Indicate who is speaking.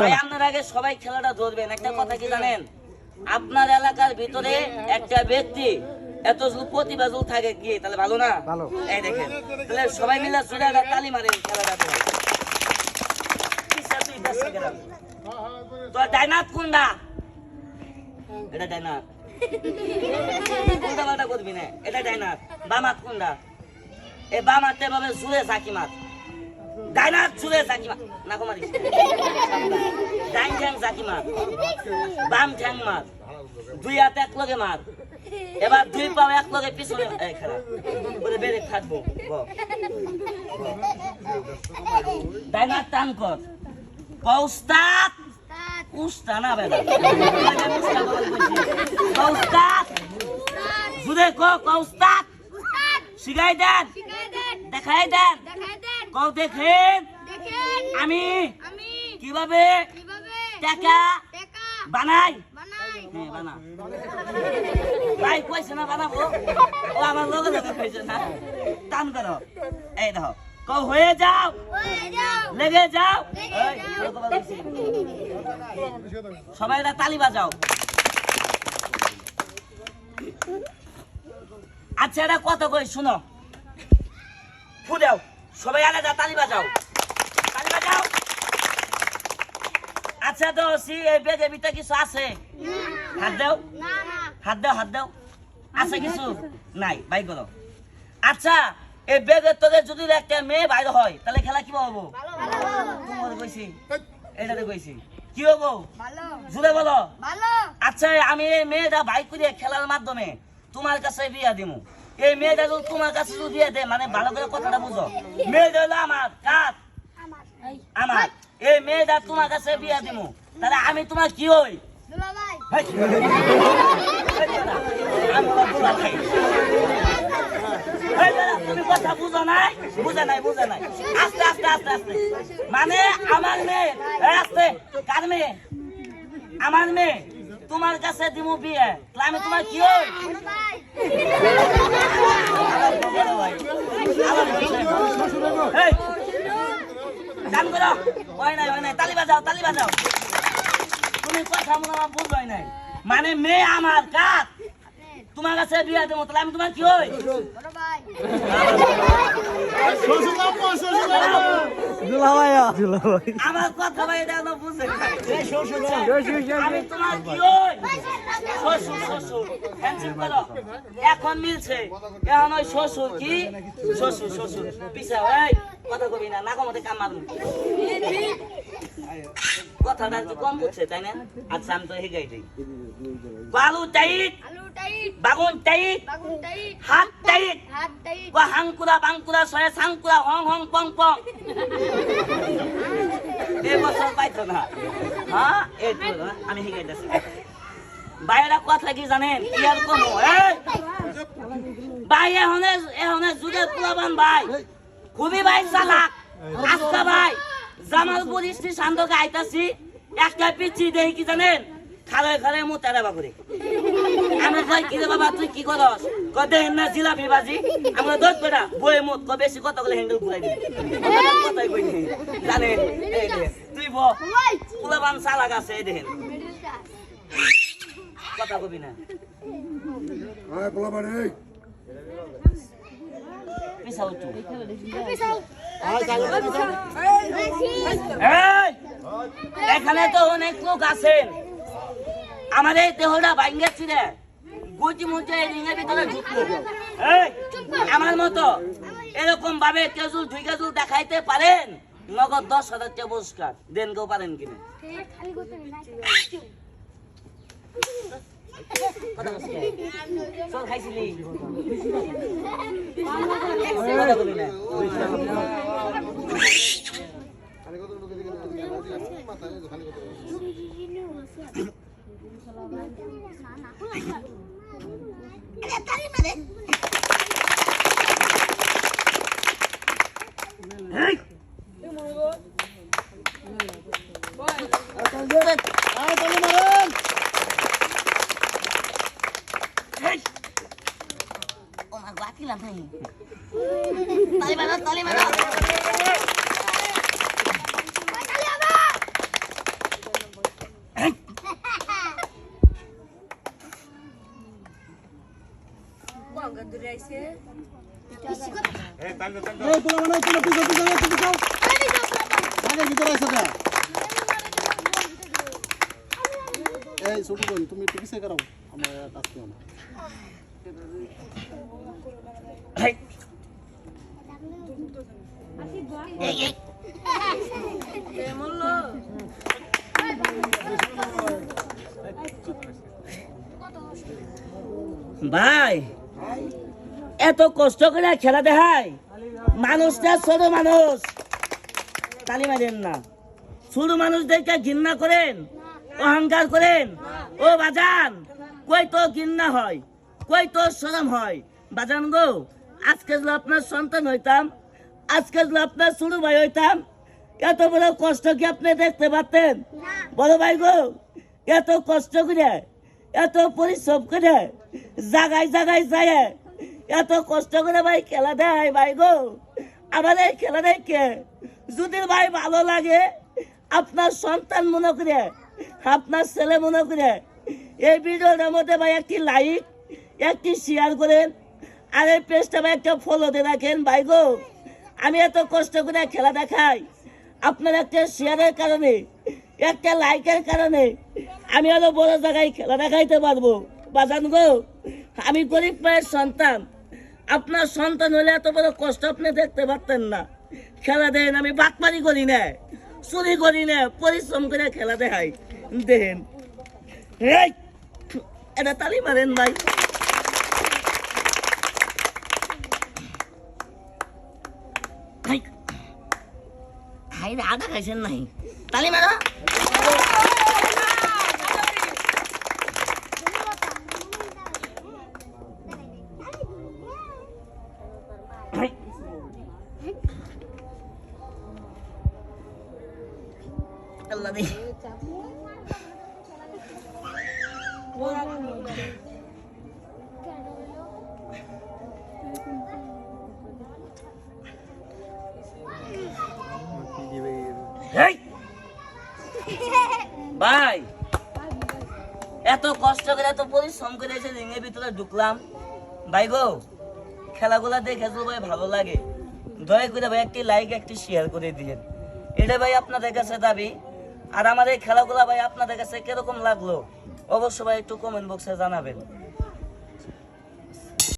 Speaker 1: ভাই আপনার আগে সবাই খেলাটা ধরবেন। একটা কথা কি জানেন? আপনার এলাকার ভিতরে একটা ব্যক্তি এত প্রতিভা থাকে কি? তাহলে ভালো না? এই দেখেন তাহলে সবাই মিলে একটা তালি মারেন খেলাটা? তোর ডাইনাথ কোনটা? এটা ডাইনাথ কোনটা বাটা করবি না? এটা ডাইনাথ বামাত কোনটা? এই বামাতে ভাবে জুড়ে ডাইনাথ জুড়ে ঝাঁকি না কুমারি। ঠ্যাং মার। বাম ঠ্যাং মার। দুই হাতে এক লগে মার। এবার দুই পাও এক লগে পিছনে বলে বেড়ে থাকব। গ। টান কর। কৌস্তাদ উস্তা না বেদা কৌস্তাদ জুড়ে ক কৌস্তাদ শিখাই দেন। দেখাই দেন। কও দেখেন। আমি কীভাবে টাকা বানাই। হ্যাঁ বানা ভাই কইছে না বানাবো? ও আমার কইছে না। করো। এই দেখো কও হয়ে যাও। লেগে যাও। সবাই এটা তালি বাজাও। আচ্ছা এটা কত কই? শুনো। ফু দাও সবাই আলাদা তালি বাজাও তালি বাজাও আচ্ছা তো সি এই বেগের ভিতরে কিছু আছে? হাত দাও। হাত দাও হাত দাও। আছে কিছু? নাই বাই করো। আচ্ছা এই বেগের তোদের যদি একটা মেয়ে বাইরে হয় তাহলে খেলা কি হব কইছি। এটাতে কইছি। কি হব জুড়ে বলো। আচ্ছা আমি এই মেয়েটা বাইক করে খেলার মাধ্যমে তোমার কাছে বিয়া দিমু। এই মেয়েটা যদি তোমার কাছে যদি বিয়ে দে মানে ভালো করে কথাটা বুঝো। মেয়েটা হলো আমার কার? আমার। এই মেয়েটা তোমার কাছে বিয়া দিব তাহলে আমি তোমার কি হই? মানে আমার মেয়ে এই আস্তে কার মেয়ে? আমার মেয়ে তোমার কাছে দিমু বিয়ে। তাহলে আমি তোমার কি হই? আমার বড় ভাই। আমার বড় ভাই। হেই, গান করো। হয় নাই হয় নাই। তালি বাজাও তালি বাজাও। তুমি কথা মনে আমার ভুল হয় নাই। মানে মেয়ে আমার, কার? তোমার কাছে বিয়ে দেবো, তাহলে আমি তোমার কি হই? ভাই, এটা বুঝে আমি তোমার কি হই? শ্বশুর শ্বশুর। হ্যান্ডশেক করো এখন মিলছে। এখন ওই শ্বশুর কি? শ্বশুর শ্বশুর। পিছা এই। কথা কবি না কমতে কাম মারুন। কথাটা একটু কম বুঝছে তাই না? আচ্ছা আমি তো হেগাই দিই বালু টাইট বাগুন টাইট হাত টাইট বা হাঙ্কুরা বাঙ্কুরা সয়ে সাঙ্কুরা হং হং পং পং। এই বছর পাইতো না। হ্যাঁ এই আমি শিখাইতেছি বাইরা কথা কি জানেন? কি আর কম এই? ভাই এহনে এহনে যুগের পুলাবান ভাই। খুবই ভাই চালাক। আজকা ভাই জামালপুর স্টেশন থেকে আইতাছি একটা পিচ্ছি দেই কি জানেন? খালে খালে মু তেরা বাবুরে। আমি কই কি রে বাবা তুই কি করস? কই দেন না জিলাপি বাজি আমরা দোষ বেটা বই মুত কই বেশি কতগুলো হ্যান্ডেল ঘুরাই দিবি। কথাই কই নি জানেন তুই ব পুলাবান চালাক আছে দেখেন। কথা কবি না। পিছাও তুই এই! এখানে তো অনেক লোক আছেন। আমার এই দেহটা ভাঙ্গে ছিঁড়ে। গুটি মুচে এই রিঙের ভিতরে ঢুকলো আমার মতো এরকম ভাবে কেজুল দুই কেজুল দেখাইতে পারেন? নগদ দশ হাজার টাকা পুরস্কার। দেন কেউ পারেন কিনা? কথা করতাম হ্যাঁ তালি মারো তালি মারো।
Speaker 2: এই ছোট বোন তুমি করাও। আমরা
Speaker 1: আসতে হবে ভাই, এত কষ্ট করে খেলা দেখায়। মানুষটা ছোট মানুষ। তালি মারেন না। ছোট মানুষদেরকে ঘৃণা করেন, অহংকার করেন। ও বাজান, কই তো ঘৃণা হয়? কই তো সরম হয়? বাজান গো আজকে যদি আপনার সন্তান হইতাম আজকে যদি আপনার ছোট ভাই হইতাম এত বড় কষ্ট কি আপনি দেখতে পারতেন? বড় ভাই গো এত কষ্ট করে এত পরিশ্রম করে জাগায় জাগায় যায় এত কষ্ট করে ভাই খেলা দেয় ভাই গো। আমার এই খেলা দেখে যদি ভাই ভালো লাগে আপনার সন্তান মনে করে আপনার ছেলে মনে করে এই ভিডিওটার মধ্যে ভাই একটি লাইক একটি শেয়ার করেন, আর এই পেজটা ভাই একটা ফলো দিয়ে রাখেন। ভাই গো, আমি এত কষ্ট করে খেলা দেখাই। আপনার একটা শেয়ারের কারণে, একটা লাইকের কারণে আমি আরও বড় জায়গায় খেলা দেখাইতে পারব। বাজান গো, আমি গরিব মায়ের সন্তান। আপনার সন্তান হলে এত বড় কষ্ট আপনি দেখতে পারতেন না। খেলা দেন, আমি বাটপারি করি না, চুরি করি না, পরিশ্রম করে খেলা দেখাই। দেন। এটা তালি মারেন ভাই। খাই রে, আধা খাইছেন নাই তালি মারো খাই। আল্লাহ দি এই! এত কষ্ট করে এত পরিশ্রম করে এসে রিঙের ভিতরে ঢুকলাম। ভাই গো, খেলাগুলা দেখে তো ভাই ভালো লাগে। দয়া করে ভাই একটি লাইক একটি শেয়ার করে দিলেন এটা ভাই আপনাদের কাছে দাবি। আর আমার এই খেলাগুলা ভাই আপনাদের কাছে কীরকম লাগল? অবশ্যই ভাই একটু কমেন্ট বক্সে জানাবেন।